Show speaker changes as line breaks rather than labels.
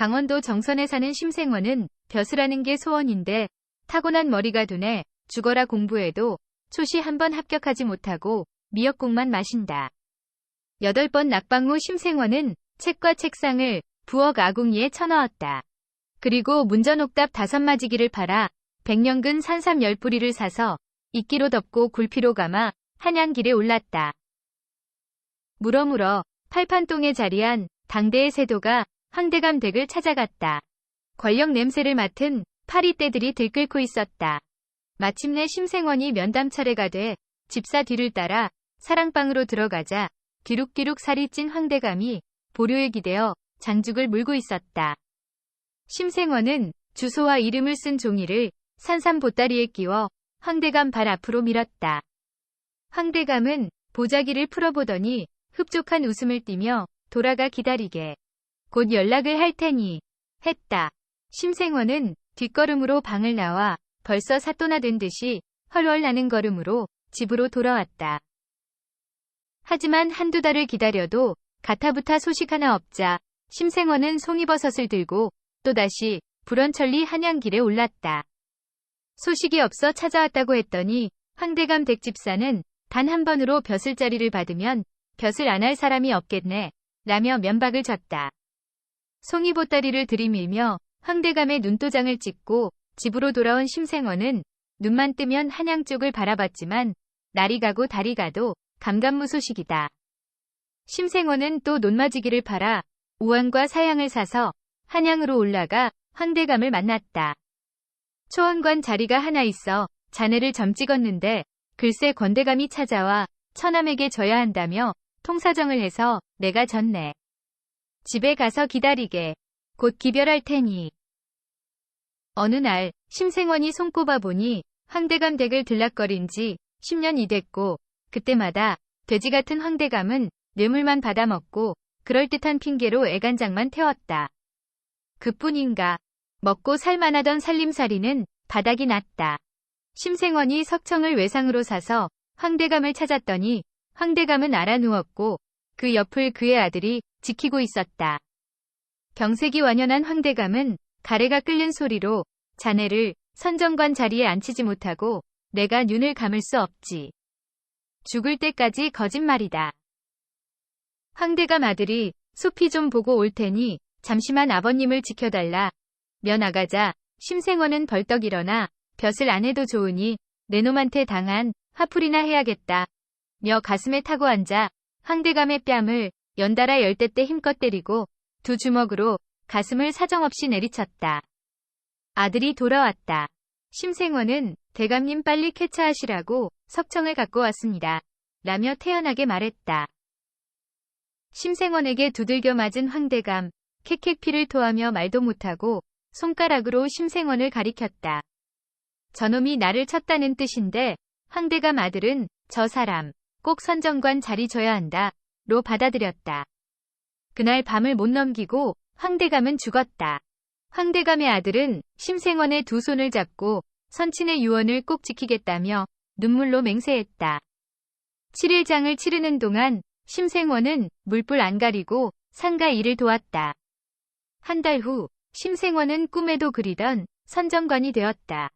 강원도 정선에 사는 심생원은 벼슬하는 게 소원인데 타고난 머리가 둔해 죽어라 공부해도 초시 한 번 합격하지 못하고 미역국만 마신다. 여덟 번 낙방 후 심생원은 책과 책상을 부엌 아궁이에 쳐넣었다. 그리고 문전옥답 다섯 마지기를 팔아 백년근 산삼 열 뿌리를 사서 이끼로 덮고 굴피로 감아 한양길에 올랐다. 물어물어 팔판동에 자리한 당대의 세도가 황대감 댁을 찾아갔다. 권력 냄새를 맡은 파리떼들이 들끓고 있었다. 마침내 심생원이 면담 차례가 돼 집사 뒤를 따라 사랑방으로 들어가자 뒤룩뒤룩 살이 찐 황대감이 보료에 기대어 장죽을 물고 있었다. 심생원은 주소와 이름을 쓴 종이를 산삼 보따리에 끼워 황대감 발 앞으로 밀었다. 황대감은 보자기를 풀어보더니 흡족한 웃음을 띠며 돌아가 기다리게. 곧 연락을 할 테니 했다. 심생원은 뒷걸음으로 방을 나와 벌써 사또나 된 듯이 헐헐 나는 걸음으로 집으로 돌아왔다. 하지만 한두 달을 기다려도 가타부타 소식 하나 없자 심생원은 송이버섯을 들고 또다시 불원천리 한양길에 올랐다. 소식이 없어 찾아왔다고 했더니 황대감 댁집사는 단 한 번으로 벼슬자리를 받으면 벼슬 안 할 사람이 없겠네 라며 면박을 줬다. 송이보따리를 들이밀며 황대감의 눈도장을 찍고 집으로 돌아온 심생원은 눈만 뜨면 한양 쪽을 바라봤지만 날이 가고 달이 가도 감감무소식이다. 심생원은 또 논마지기를 팔아 우한과 사양을 사서 한양으로 올라가 황대감을 만났다. 초원관 자리가 하나 있어 자네를 점 찍었는데 글쎄 권대감이 찾아와 처남에게 져야 한다며 통사정을 해서 내가 졌네. 집에 가서 기다리게. 곧 기별할 테니. 어느 날 심생원이 손꼽아 보니 황대감 댁을 들락거린 지 10년이 됐고 그때마다 돼지 같은 황대감은 뇌물만 받아먹고 그럴듯한 핑계로 애간장만 태웠다. 그뿐인가 먹고 살만하던 살림살이는 바닥이 났다. 심생원이 석청을 외상으로 사서 황대감을 찾았더니 황대감은 알아 누웠고 그 옆을 그의 아들이 지키고 있었다. 경색이 완연한 황대감은 가래가 끓는 소리로 자네를 선정관 자리에 앉히지 못하고 내가 눈을 감을 수 없지. 죽을 때까지 거짓말이다. 황대감 아들이 숲이 좀 보고 올 테니 잠시만 아버님을 지켜달라. 면나가자 심생원은 벌떡 일어나 벼슬 안 해도 좋으니 내 놈한테 당한 화풀이나 해야겠다. 며 가슴에 타고 앉아 황대감의 뺨을 연달아 열대 때 힘껏 때리고 두 주먹으로 가슴을 사정없이 내리쳤다. 아들이 돌아왔다. 심생원은 대감님 빨리 쾌차하시라고 석청을 갖고 왔습니다. 라며 태연하게 말했다. 심생원에게 두들겨 맞은 황대감, 캑캑 피를 토하며 말도 못하고 손가락으로 심생원을 가리켰다. 저놈이 나를 쳤다는 뜻인데 황대감 아들은 저 사람 꼭 선정관 자리 줘야 한다. 로 받아들였다. 그날 밤을 못 넘기고 황대감은 죽었다. 황대감의 아들은 심생원의 두 손을 잡고 선친의 유언을 꼭 지키겠다며 눈물로 맹세했다. 7일장을 치르는 동안 심생원은 물불 안 가리고 상가 일을 도왔다. 한 달 후 심생원은 꿈에도 그리던 선정관이 되었다.